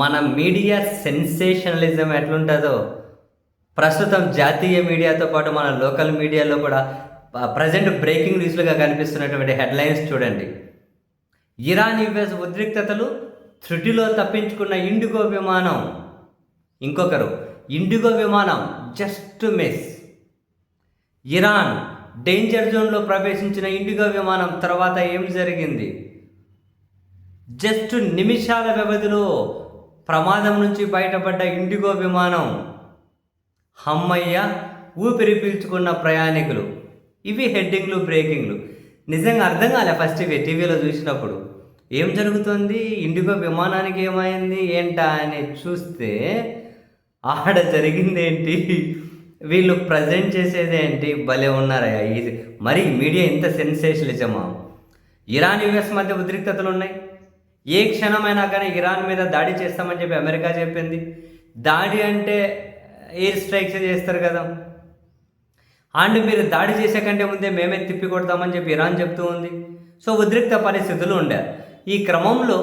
మన media sensationalism ఎట్లుంటుందో ప్రస్తుతం జాతీయ మీడియాతో పాటు మన లోకల్ మీడియాలో కూడా ప్రజెంట్ బ్రేకింగ్ న్యూస్లుగా కనిపిస్తున్నటువంటి హెడ్లైన్స్ చూడండి. ఇరాన్ యుఎస్ ఉద్రిక్తతలు త్రుటిలో తప్పించుకున్న ఇండిగో విమానం. ఇంకొకరు ఇండిగో విమానం జస్ట్ మిస్. ఇరాన్ డేంజర్ జోన్లో ప్రవేశించిన ఇండిగో విమానం తర్వాత ఏం జరిగింది? జస్ట్ నిమిషాల వ్యవధిలో ప్రమాదం నుంచి బయటపడ్డ ఇండిగో విమానం హమ్మయ్య ఊపిరి పీల్చుకున్న ప్రయాణికులు. ఇవి హెడ్డింగ్లు బ్రేకింగ్లు. నిజంగా అర్థం కాలే ఫస్ట్ ఇవి టీవీలో చూసినప్పుడు. ఏం జరుగుతుంది? ఇండిగో విమానానికి ఏమైంది? ఏంటా అని చూస్తే ఆడ జరిగిందేంటి? వీళ్ళు ప్రజెంట్ చేసేదేంటి భలే ఉన్నారయ్యా. ఇది మరి మీడియా ఇంత సెన్సేషనిజమా ఇరాన్ యుఎస్ మధ్య ఉద్రిక్తతలు ఉన్నాయి. ఏ క్షణమైనా కానీ ఇరాన్ మీద దాడి చేస్తామని చెప్పి అమెరికా చెప్పింది. దాడి అంటే ఎయిర్ స్ట్రైక్స్ చేస్తారు కదా. అండ్ మీరు దాడి చేసే కంటే ముందే మేమే తిప్పి కొడతామని చెప్పి ఇరాన్ చెప్తూ ఉంది. సో ఉద్రిక్త పరిస్థితులు ఉండారు ఈ క్రమంలో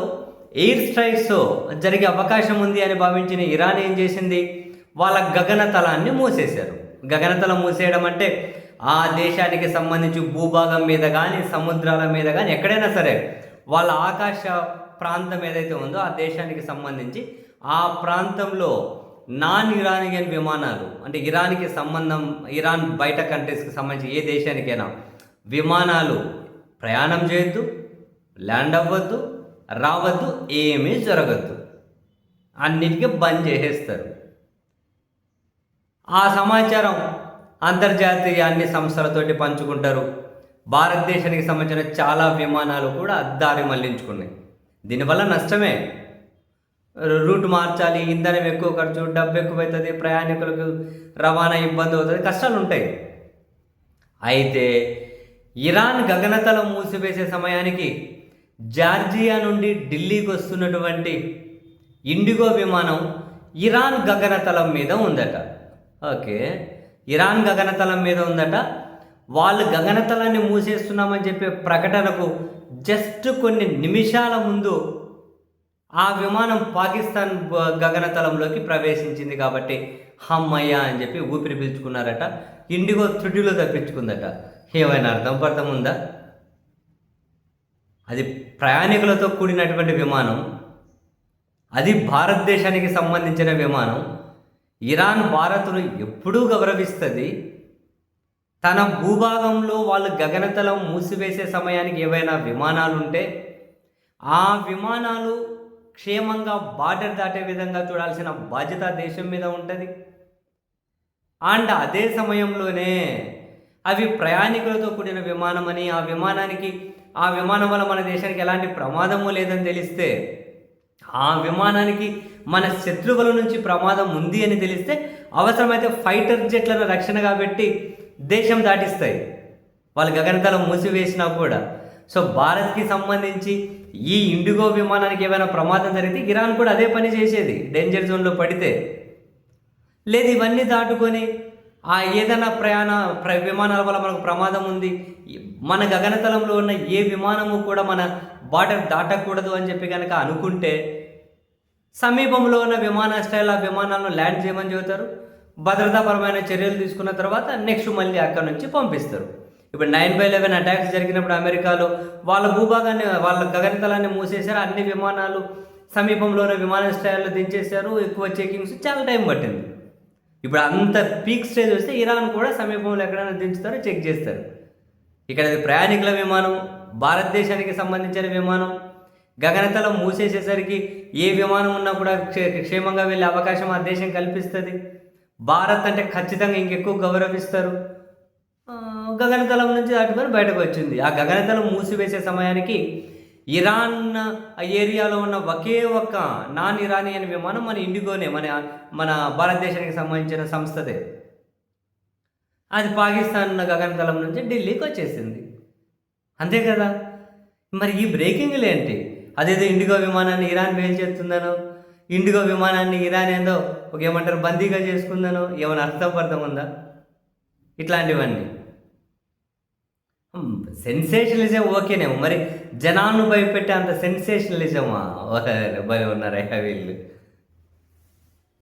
ఎయిర్ స్ట్రైక్స్ జరిగే అవకాశం ఉంది అని భావించిన ఇరాన్ ఏం చేసింది? వాళ్ళ గగనతలాన్ని మూసేశారు. గగనతలం మూసేయడం అంటే ఆ దేశానికి సంబంధించి భూభాగం మీద కానీ సముద్రాల మీద కానీ ఎక్కడైనా సరే వాళ్ళ ఆకాశ ప్రాంతం ఏదైతే ఉందో ఆ దేశానికి సంబంధించి ఆ ప్రాంతంలో నాన్ ఇరానియన్ విమానాలు అంటే ఇరాన్కి సంబంధం ఇరాన్ బయట కంట్రీస్కి సంబంధించి ఏ దేశానికైనా విమానాలు ప్రయాణం చేయొద్దు ల్యాండ్ అవ్వద్దు రావద్దు ఏమీ జరగద్దు. అన్నిటికీ బంద్ చేసేస్తారు. ఆ సమాచారం అంతర్జాతీయ అన్ని సంస్థలతోటి పంచుకుంటారు. భారతదేశానికి సంబంధించిన చాలా విమానాలు కూడా దారి మళ్ళించుకున్నాయి. దీనివల్ల నష్టమే. రూట్ మార్చాలి ఇంధనం ఎక్కువ ఖర్చు డబ్బు ఎక్కువ అవుతుంది ప్రయాణికులకు రవాణా ఇబ్బంది అవుతుంది కష్టాలు ఉంటాయి. అయితే ఇరాన్ గగనతలం మూసివేసే సమయానికి జార్జియా నుండి ఢిల్లీకి వస్తున్నటువంటి ఇండిగో విమానం ఇరాన్ గగనతలం మీద ఉందట. ఓకే. ఇరాన్ గగనతలం మీద ఉందట. వాళ్ళు గగనతలాన్ని మూసేస్తున్నామని చెప్పే ప్రకటనకు జస్ట్ కొన్ని నిమిషాల ముందు ఆ విమానం పాకిస్తాన్ గగనతలంలోకి ప్రవేశించింది కాబట్టి హమ్మయ్య అని చెప్పి ఊపిరి పీల్చుకున్నారట. ఇండిగో త్రుటిలో తప్పించుకుందట. ఏమైనా అర్థం పర్థం ఉందా? అది ప్రయాణికులతో కూడినటువంటి విమానం. అది భారతదేశానికి సంబంధించిన విమానం. ఇరాన్ భారత్ను ఎప్పుడూ గౌరవిస్తుంది. తన భూభాగంలో వాళ్ళు గగనతలం మూసివేసే సమయానికి ఏవైనా విమానాలు ఉంటే ఆ విమానాలు క్షేమంగా బార్డర్ దాటే విధంగా చూడాల్సిన బాధ్యత దేశం మీద ఉంటుంది. అండ్ అదే సమయంలోనే అవి ప్రయాణికులతో కూడిన విమానం అని ఆ విమానానికి ఆ విమానం వల్ల మన దేశానికి ఎలాంటి ప్రమాదము లేదని తెలిస్తే ఆ విమానానికి మన శత్రువుల నుంచి ప్రమాదం ఉంది అని తెలిస్తే అవసరమైతే ఫైటర్ జెట్లను రక్షణగా పెట్టి దేశం దాటిస్తాయి. వాళ్ళు గగనతలం మూసివేసినా కూడా. సో భారత్కి సంబంధించి ఈ ఇండిగో విమానానికి ఏమైనా ప్రమాదం జరిగితే ఇరాన్ కూడా అదే పని చేసేది. డేంజర్ జోన్లో పడితే. లేదు ఇవన్నీ దాటుకొని ఆ ఏదైనా ప్రయాణ ప్ర విమానాల వల్ల మనకు ప్రమాదం ఉంది. మన గగనతలంలో ఉన్న ఏ విమానము కూడా మన బార్డర్ దాటకూడదు అని చెప్పి కనుక అనుకుంటే సమీపంలో ఉన్న విమానాశ్రయాల విమానాలను ల్యాండ్ చేయమని చెబుతారు. భద్రతాపరమైన చర్యలు తీసుకున్న తర్వాత నెక్స్ట్ మళ్ళీ అక్కడ నుంచి పంపిస్తారు. ఇప్పుడు నైన్ బై లెవెన్ అటాక్స్ జరిగినప్పుడు అమెరికాలో వాళ్ళ భూభాగాన్ని వాళ్ళ గగనతలాన్ని మూసేశారు అన్ని విమానాలు సమీపంలోనే విమానాశ్రయాల్లో దించేశారు ఎక్కువ చెకింగ్స్ చాలా టైం పట్టింది. ఇప్పుడు అంత పీక్ స్టేజ్ వస్తే ఇరాన్ కూడా సమీపంలో ఎక్కడైనా దించుతారో చెక్ చేస్తారు. ఇక్కడ ప్రయాణికుల విమానం భారతదేశానికి సంబంధించిన విమానం గగనతలం మూసేసేసరికి ఏ విమానం ఉన్నా కూడా క్షేమంగా వెళ్ళే అవకాశం ఆ దేశం కల్పిస్తుంది. భారత్ అంటే ఖచ్చితంగా ఇంకెక్కువ గౌరవిస్తారు. గగనతలం నుంచి దాటుకొని బయటకు వచ్చింది. ఆ గగనతలం మూసివేసే సమయానికి ఇరాన్ ఏరియాలో ఉన్న ఒకే ఒక్క నాన్ ఇరానియన్ విమానం మన ఇండిగోనే మన మన భారతదేశానికి సంబంధించిన సంస్థదే. అది పాకిస్తాన్ గగనతలం నుంచి ఢిల్లీకి వచ్చేసింది. అంతే కదా? మరి ఈ బ్రేకింగ్లు ఏంటి? అదేదో ఇండిగో విమానాన్ని ఇరాన్ బేల్ చేస్తుందనో ఇండిగో విమానాన్ని ఇరాన్ ఏందో ఒక ఏమంటారు బందీగా చేసుకుందనో ఏమైనా అర్థం ఉందా ఇట్లాంటివన్నీ సెన్సేషనలిజం ఓకేనేమో మరి జనాన్ని భయపెట్టే అంత సెన్సేషనలిజమా భయం ఉన్నారయ్యా వీళ్ళు.